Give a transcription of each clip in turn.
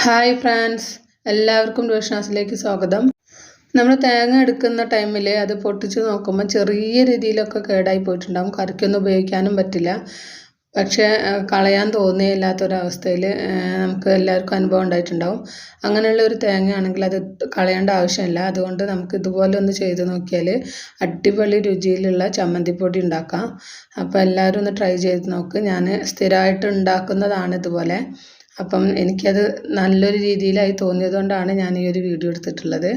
Hi France എല്ലാവർക്കും ട്യൂഷനാസിലേക്ക് സ്വാഗതം. നമ്മൾ തേങ്ങ എടുക്കുന്ന ടൈമിൽ അത് പൊട്ടിച്ച് നോക്കുമ്പോൾ ചെറിയ രീതിയിലൊക്കെ കേടായി പോയിട്ടുണ്ടാകും കറിക്കൊന്നും ഉപയോഗിക്കാനും പറ്റില്ല. പക്ഷേ കളയാൻ തോന്നിയില്ലാത്തൊരവസ്ഥയിൽ നമുക്ക് എല്ലാവർക്കും അനുഭവം ഉണ്ടായിട്ടുണ്ടാവും. അങ്ങനെയുള്ള ഒരു തേങ്ങയാണെങ്കിൽ അത് കളയേണ്ട ആവശ്യമില്ല. അതുകൊണ്ട് നമുക്ക് ഇതുപോലെ ഒന്ന് ചെയ്ത് നോക്കിയാൽ അടിപൊളി രുചിയിലുള്ള ചമ്മന്തിപ്പൊടി ഉണ്ടാക്കാം. അപ്പോൾ എല്ലാവരും ഒന്ന് ട്രൈ ചെയ്ത് നോക്ക്. ഞാൻ സ്ഥിരമായിട്ട് ഉണ്ടാക്കുന്നതാണ് ഇതുപോലെ. അപ്പം എനിക്കത് നല്ലൊരു രീതിയിലായി തോന്നിയതുകൊണ്ടാണ് ഞാൻ ഈ ഒരു വീഡിയോ എടുത്തിട്ടുള്ളത്.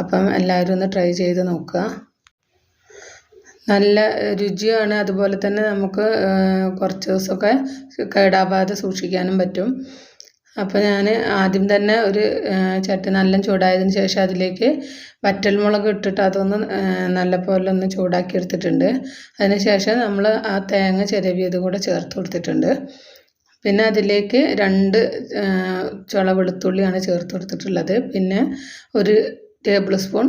അപ്പം എല്ലാവരും ഒന്ന് ട്രൈ ചെയ്ത് നോക്കുക. നല്ല രുചിയാണ്. അതുപോലെ തന്നെ നമുക്ക് കുറച്ച് ദിവസമൊക്കെ കേടാവാതെ സൂക്ഷിക്കാനും പറ്റും. അപ്പോൾ ഞാൻ ആദ്യം തന്നെ ഒരു ചട്ടി നല്ല ചൂടായതിന് ശേഷം അതിലേക്ക് വറ്റൽമുളക് ഇട്ടിട്ട് അതൊന്ന് നല്ലപോലെ ഒന്ന് ചൂടാക്കി എടുത്തിട്ടുണ്ട്. അതിന് ശേഷം നമ്മൾ ആ തേങ്ങ ചിരവിയത് കൂടെ ചേർത്ത് കൊടുത്തിട്ടുണ്ട്. പിന്നെ അതിലേക്ക് രണ്ട് ചുള വെളുത്തുള്ളിയാണ് ചേർത്ത് കൊടുത്തിട്ടുള്ളത്. പിന്നെ ഒരു ടേബിൾ സ്പൂൺ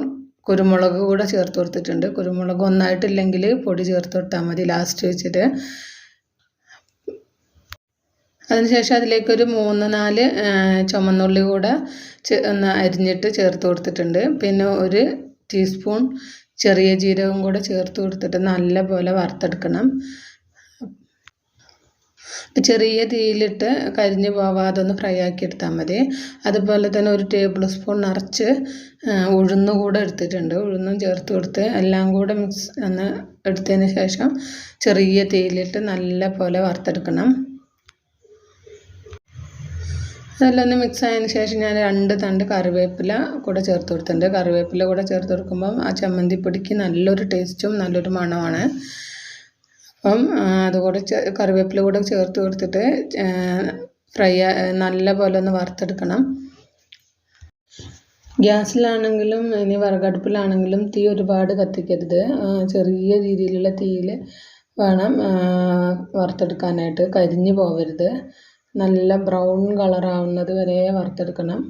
കുരുമുളക് കൂടെ ചേർത്ത് കൊടുത്തിട്ടുണ്ട്. കുരുമുളക് ഒന്നായിട്ടില്ലെങ്കിൽ പൊടി ചേർത്ത് കൊടുത്താൽ മതി ലാസ്റ്റ് വെച്ചിട്ട്. അതിനുശേഷം അതിലേക്കൊരു മൂന്ന് നാല് ചുമന്നുള്ളി കൂടെ ഒന്ന് അരിഞ്ഞിട്ട് ചേർത്ത് കൊടുത്തിട്ടുണ്ട്. പിന്നെ ഒരു ടീസ്പൂൺ ചെറിയ ജീരകം കൂടെ ചേർത്ത് കൊടുത്തിട്ട് നല്ല പോലെ വറുത്തെടുക്കണം ചെറിയ തീയിലിട്ട് കരിഞ്ഞു പോവാതെ ഒന്ന് ഫ്രൈ ആക്കി എടുത്താൽ മതി. അതുപോലെ തന്നെ ഒരു ടേബിൾ സ്പൂൺ നിറച്ച് ഉഴുന്ന് കൂടെ എടുത്തിട്ടുണ്ട്. ഉഴുന്നും ചേർത്ത് കൊടുത്ത് എല്ലാം കൂടെ മിക്സ് ഒന്ന് എടുത്തതിന് ശേഷം ചെറിയ തീയിലിട്ട് നല്ല പോലെ വറുത്തെടുക്കണം. അതെല്ലാം ഒന്ന് മിക്സ് ആയതിന് ശേഷം ഞാൻ രണ്ട് തണ്ട് കറിവേപ്പില കൂടെ ചേർത്ത് കൊടുത്തിട്ടുണ്ട്. കറിവേപ്പില കൂടെ ചേർത്ത് കൊടുക്കുമ്പം ആ ചമ്മന്തിപ്പൊടിക്ക് നല്ലൊരു ടേസ്റ്റും നല്ലൊരു മണമാണ് അപ്പം അതുകൂടെ കറിവേപ്പില കൂടെ ചേർത്ത് കൊടുത്തിട്ട് ഫ്രൈ നല്ല പോലെ ഒന്ന് വറുത്തെടുക്കണം. ഗ്യാസിലാണെങ്കിലും ഇനി വിറകടുപ്പിലാണെങ്കിലും തീ ഒരുപാട് കത്തിക്കരുത്. ചെറിയ രീതിയിലുള്ള തീയിൽ വേണം വറുത്തെടുക്കാനായിട്ട്. കരിഞ്ഞു പോവരുത്. നല്ല ബ്രൗൺ കളറാവുന്നത് വരെ വറുത്തെടുക്കണം.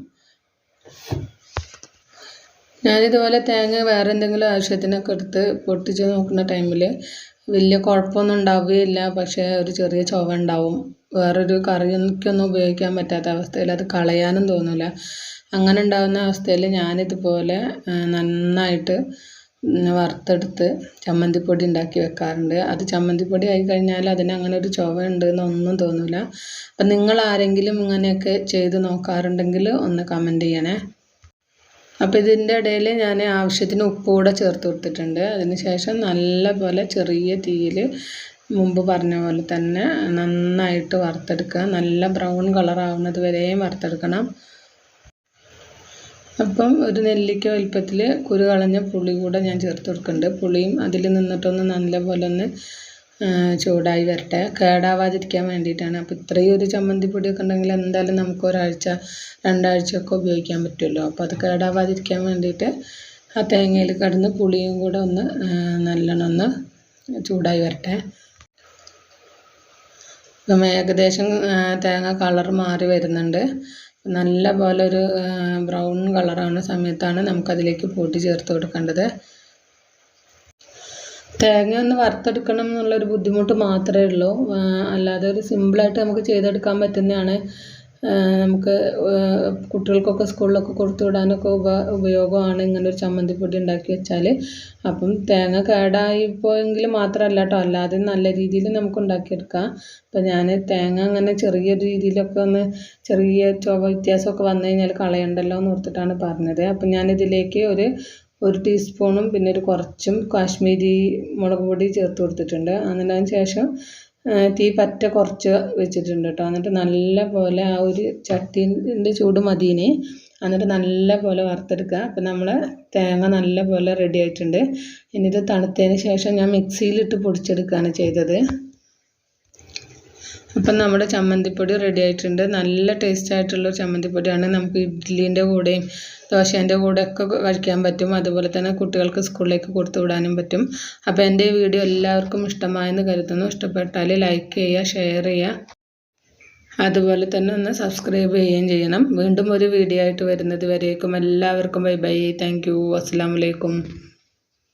ഞാനിതുപോലെ തേങ്ങ വേറെ എന്തെങ്കിലും ആവശ്യത്തിനൊക്കെ എടുത്ത് പൊട്ടിച്ച് നോക്കുന്ന ടൈമിൽ വലിയ കുഴപ്പമൊന്നും ഉണ്ടാവുകയില്ല. പക്ഷേ ഒരു ചെറിയ ചുവ ഉണ്ടാവും. വേറൊരു കറിക്കൊന്നും ഉപയോഗിക്കാൻ പറ്റാത്ത അവസ്ഥയിൽ അത് കളയാനും തോന്നില്ല അങ്ങനെ ഉണ്ടാകുന്ന അവസ്ഥയിൽ ഞാനിതുപോലെ നന്നായിട്ട് വറുത്തെടുത്ത് ചമ്മന്തിപ്പൊടി ഉണ്ടാക്കി വെക്കാറുണ്ട്. അത് ചമ്മന്തിപ്പൊടി ആയി കഴിഞ്ഞാൽ അതിന് അങ്ങനെ ഒരു ചുവ ഉണ്ട് എന്നൊന്നും തോന്നില്ല അപ്പം നിങ്ങൾ ആരെങ്കിലും ഇങ്ങനെയൊക്കെ ചെയ്ത് നോക്കാറുണ്ടെങ്കിൽ ഒന്ന് കമന്റ് ചെയ്യണേ. അപ്പോൾ ഇതിന്റെ ഇടയിൽ ഞാൻ ആവശ്യത്തിന് ഉപ്പ് കൂടെ ചേർത്ത് കൊടുത്തിട്ടുണ്ട്. അതിന് ശേഷം നല്ല പോലെ ചെറിയ തീയിൽ മുമ്പ് പറഞ്ഞ പോലെ തന്നെ നന്നായിട്ട് വറുത്തെടുക്കുക. നല്ല ബ്രൗൺ കളർ ആവുന്നത് വരെയും വറുത്തെടുക്കണം. അപ്പം ഒരു നെല്ലിക്ക വലുപ്പത്തിൽ കുരു കളഞ്ഞ പുളി കൂടെ ഞാൻ ചേർത്ത് കൊടുക്കുന്നുണ്ട്. പുളിയും അതിൽ നിന്നിട്ടൊന്ന് നല്ല പോലെ ഒന്ന് ചൂടായി വരട്ടെ. കേടാവാതിരിക്കാൻ വേണ്ടിയിട്ടാണ്. അപ്പോൾ ഇത്രയും ഒരു ചമ്മന്തിപ്പൊടിയൊക്കെ ഉണ്ടെങ്കിൽ എന്തായാലും നമുക്ക് ഒരാഴ്ച രണ്ടാഴ്ചയൊക്കെ ഉപയോഗിക്കാൻ പറ്റുമല്ലോ. അപ്പോൾ അത് കേടാവാതിരിക്കാൻ വേണ്ടിയിട്ട് ആ തേങ്ങയിൽ കിടന്ന് പുളിയും കൂടെ ഒന്ന് നല്ലോണം ഒന്ന് ചൂടായി വരട്ടെ. ഇപ്പം ഏകദേശം തേങ്ങ കളർ മാറി വരുന്നുണ്ട്. നല്ല പോലെ ഒരു ബ്രൗൺ കളറാവുന്ന സമയത്താണ് നമുക്കതിലേക്ക് പൊടി ചേർത്ത് കൊടുക്കേണ്ടത്. തേങ്ങ ഒന്ന് വറുത്തെടുക്കണം എന്നുള്ളൊരു ബുദ്ധിമുട്ട് മാത്രമേ ഉള്ളൂ. അല്ലാതെ ഒരു സിമ്പിളായിട്ട് നമുക്ക് ചെയ്തെടുക്കാൻ പറ്റുന്നതാണ്. നമുക്ക് കുട്ടികൾക്കൊക്കെ സ്കൂളിലൊക്കെ കൊടുത്തു വിടാനൊക്കെ ഉപ ഉപയോഗമാണ് ഇങ്ങനെ ഒരു ചമ്മന്തിപ്പൊടി ഉണ്ടാക്കി വെച്ചാൽ. അപ്പം തേങ്ങ കേടായി പോയെങ്കിൽ മാത്രമല്ല കേട്ടോ അല്ലാതെ നല്ല രീതിയിൽ നമുക്ക് ഉണ്ടാക്കിയെടുക്കാം. അപ്പം ഞാൻ തേങ്ങ അങ്ങനെ ചെറിയ രീതിയിലൊക്കെ ഒന്ന് ചെറിയ ചുവ വ്യത്യാസമൊക്കെ വന്നു കഴിഞ്ഞാൽ കളയണ്ടല്ലോ എന്ന് ഓർത്തിട്ടാണ് പറഞ്ഞത്. അപ്പം ഞാനിതിലേക്ക് ഒരു ഒരു ടീസ്പൂണും പിന്നെ ഒരു കുറച്ചും കാശ്മീരി മുളക് പൊടി ചേർത്ത് കൊടുത്തിട്ടുണ്ട്. അതിന് ശേഷം തീ പറ്റ കുറച്ച് വെച്ചിട്ടുണ്ട് കേട്ടോ എന്നിട്ട് നല്ല പോലെ ആ ഒരു ചട്ടീന്റെ ചൂട് മതിയിന് എന്നിട്ട് നല്ല പോലെ വറുത്തെടുക്കുക. അപ്പം നമ്മൾ തേങ്ങ നല്ല പോലെ റെഡി ആയിട്ടുണ്ട്. ഇനി ഇത് തണുത്തതിന് ശേഷം ഞാൻ മിക്സിയിലിട്ട് പൊടിച്ചെടുക്കുകയാണ് ചെയ്തത്. അപ്പം നമ്മുടെ ചമ്മന്തിപ്പൊടി റെഡി ആയിട്ടുണ്ട്. നല്ല ടേസ്റ്റ് ആയിട്ടുള്ള ചമ്മന്തിപ്പൊടിയാണ്. നമുക്ക് ഇഡ്ഡലീന്റെ കൂടെയും ദോശേന്റെ കൂടെ ഒക്കെ കഴിക്കാൻ പറ്റും. അതുപോലെ തന്നെ കുട്ടികൾക്ക് സ്കൂളിലേക്ക് കൊടുത്തു വിടാനും പറ്റും. അപ്പോൾ എന്റെ വീഡിയോ എല്ലാവർക്കും ഇഷ്ടമായെന്ന് കരുതുന്നു. ഇഷ്ടപ്പെട്ടാൽ ലൈക്ക് ചെയ്യുക ഷെയർ ചെയ്യുക. അതുപോലെ തന്നെ ഒന്ന് സബ്സ്ക്രൈബ് ചെയ്യുകയും ചെയ്യണം. വീണ്ടും ഒരു വീഡിയോ ആയിട്ട് വരുന്നത് വരേക്കും എല്ലാവർക്കും ബൈ ബൈ താങ്ക് യു അസ്സാം വലൈക്കും